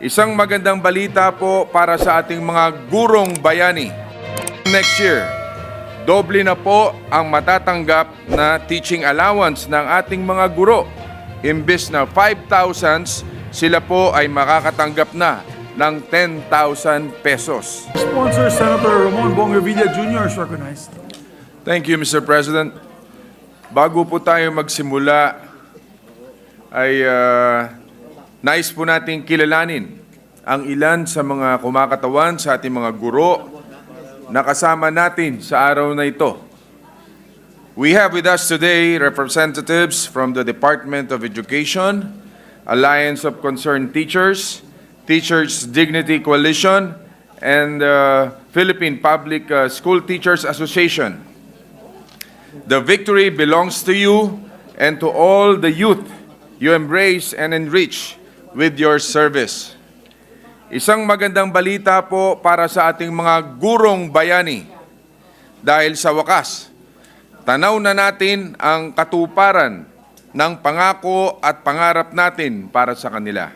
Isang magandang balita po para sa ating mga gurong bayani. Next year, doble na po ang matatanggap na teaching allowance ng ating mga guro. Imbes na 5,000, sila po ay makakatanggap na ng 10,000 pesos. Sponsor Senator Ramon Bong Revilla Jr. is recognized. Thank you, Mr. President. Bago po tayo magsimula, ay ah, nais po nating kilalanin ang ilan sa mga kumakatawan sa ating mga guro na kasama natin sa araw na ito. We have with us today representatives from the Department of Education, Alliance of Concerned Teachers, Teachers Dignity Coalition, and uh, Philippine Public uh, School Teachers Association. The victory belongs to you and to all the youth you embrace and enrich with your service. Isang magandang balita po para sa ating mga gurong bayani. Dahil sa wakas, tanaw na natin ang katuparan ng pangako at pangarap natin para sa kanila.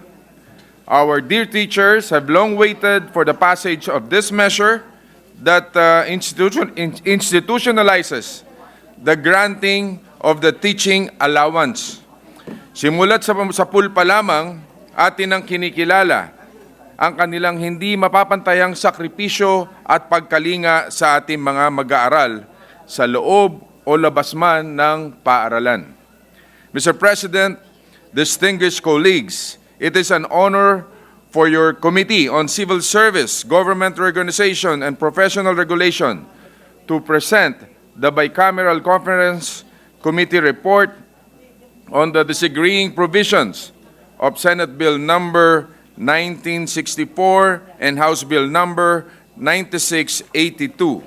Our dear teachers have long waited for the passage of this measure that uh, institution, in- institutionalizes the granting of the teaching allowance. Simulat sa, sa pool pa lamang, atin ang kinikilala ang kanilang hindi mapapantayang sakripisyo at pagkalinga sa ating mga mag-aaral sa loob o labas man ng paaralan. Mr. President, distinguished colleagues, it is an honor for your Committee on Civil Service, Government Organization, and Professional Regulation to present the Bicameral Conference Committee report on the disagreeing provisions of Senate Bill Number 1964 and House Bill Number 9682.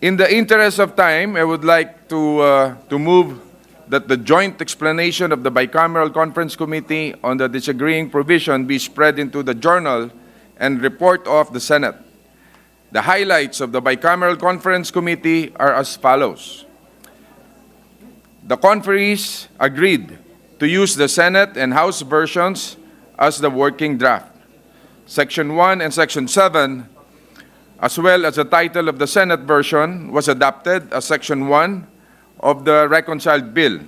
In the interest of time, I would like to, uh, to move that the joint explanation of the bicameral conference committee on the disagreeing provision be spread into the journal and report of the Senate. The highlights of the bicameral conference committee are as follows. The conferees agreed to use the Senate and House versions as the working draft. Section 1 and Section 7 as well as the title of the Senate version was adopted as Section 1 of the reconciled bill.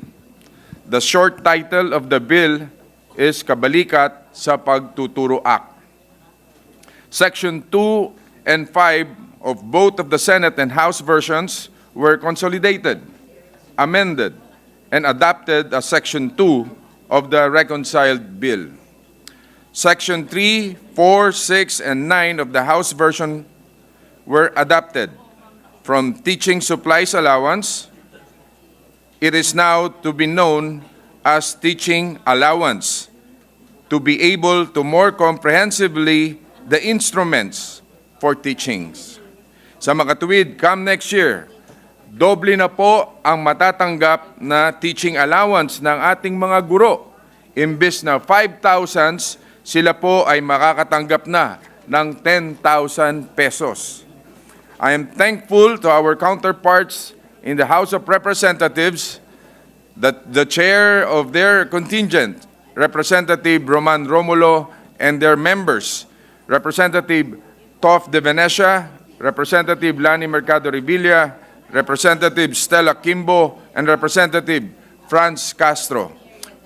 The short title of the bill is Kabalikat sa Pagtuturo Act. Section 2 and 5 of both of the Senate and House versions were consolidated, amended, and adopted as Section 2 of the reconciled bill. Section 3, 4, 6, and 9 of the House version were adopted. From teaching supplies allowance, it is now to be known as teaching allowance to be able to more comprehensively the instruments for teachings. Sa makatuwid, come next year, doble na po ang matatanggap na teaching allowance ng ating mga guro. Imbes na 5,000, sila po ay makakatanggap na ng 10,000 pesos. I am thankful to our counterparts in the House of Representatives that the chair of their contingent, Representative Roman Romulo, and their members, Representative Toff de Venecia, Representative Lani Mercado Revilla, Representative Stella Kimbo, and Representative Franz Castro,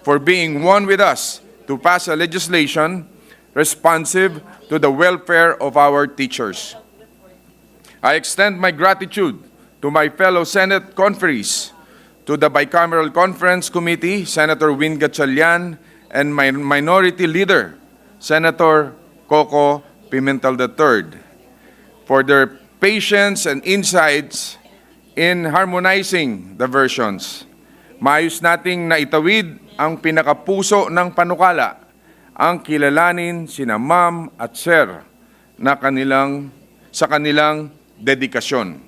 for being one with us to pass a legislation responsive to the welfare of our teachers. I extend my gratitude to my fellow Senate conferees, to the Bicameral Conference Committee, Senator Win Gatchalian, and my Minority Leader, Senator Coco Pimentel III, for their patience and insights in harmonizing the versions. Maayos nating naitawid ang pinakapuso ng panukala, ang kilalanin sina ma'am at sir na kanilang, sa kanilang dedikasyon.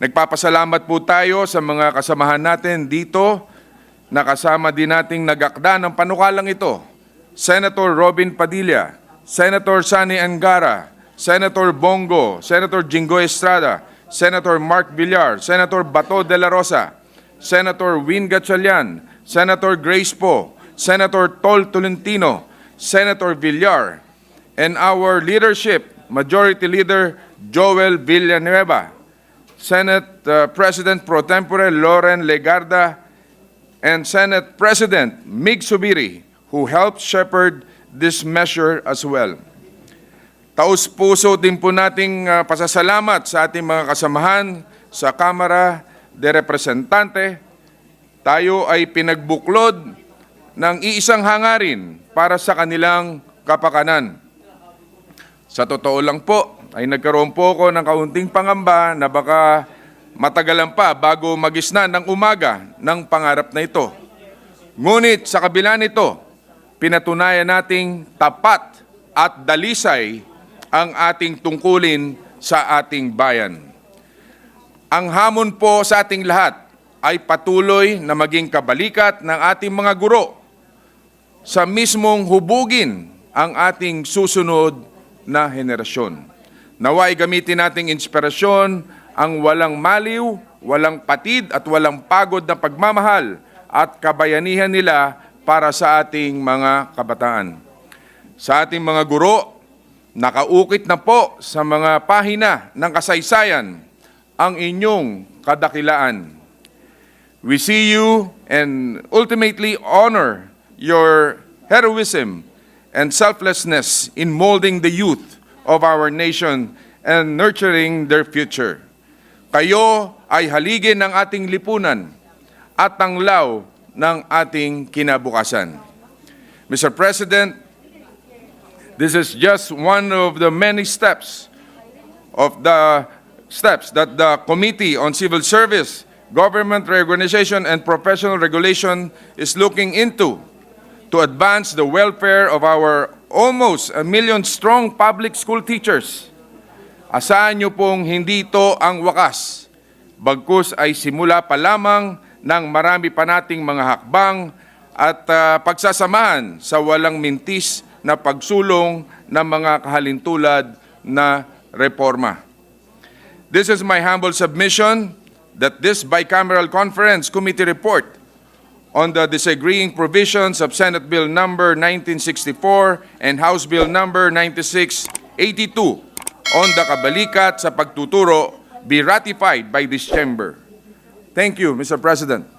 Nagpapasalamat po tayo sa mga kasamahan natin dito na kasama din nating nagakda ng panukalang ito. Senator Robin Padilla, Senator Sani Angara, Senator Bongo, Senator Jingo Estrada, Senator Mark Villar, Senator Bato de la Rosa, Senator Win Gatchalian, Senator Grace Po, Senator Tol Tolentino, Senator Villar, and our leadership, Majority Leader Joel Villanueva, Senate uh, President Pro Tempore Loren Legarda, and Senate President Mig Subiri, who helped shepherd this measure as well. Taus-puso din po nating uh, pasasalamat sa ating mga kasamahan sa Kamara de Representante. Tayo ay pinagbuklod ng iisang hangarin para sa kanilang kapakanan. Sa totoo lang po, ay nagkaroon po ako ng kaunting pangamba na baka matagalan pa bago magisna ng umaga ng pangarap na ito. Ngunit sa kabila nito, pinatunayan nating tapat at dalisay ang ating tungkulin sa ating bayan. Ang hamon po sa ating lahat ay patuloy na maging kabalikat ng ating mga guro sa mismong hubugin ang ating susunod na henerasyon. Naway gamitin nating inspirasyon ang walang maliw, walang patid at walang pagod na pagmamahal at kabayanihan nila para sa ating mga kabataan. Sa ating mga guro, nakaukit na po sa mga pahina ng kasaysayan ang inyong kadakilaan. We see you and ultimately honor your heroism and selflessness in molding the youth of our nation and nurturing their future. Kayo ay haligin ng ating lipunan at tanglaw ng ating kinabukasan. Mr. President, this is just one of the many steps of the steps that the Committee on Civil Service, Government Reorganization, and Professional Regulation is looking into to advance the welfare of our almost a million strong public school teachers. Asahan niyo pong hindi ito ang wakas, bagkus ay simula pa lamang ng marami pa nating mga hakbang at ah, pagsasamahan sa walang mintis na pagsulong ng mga kahalintulad na reforma. This is my humble submission that this bicameral conference committee report on the disagreeing provisions of Senate Bill number 1964 and House Bill number 9682 on the kabalikat sa pagtuturo be ratified by this chamber. Thank you, Mr. President.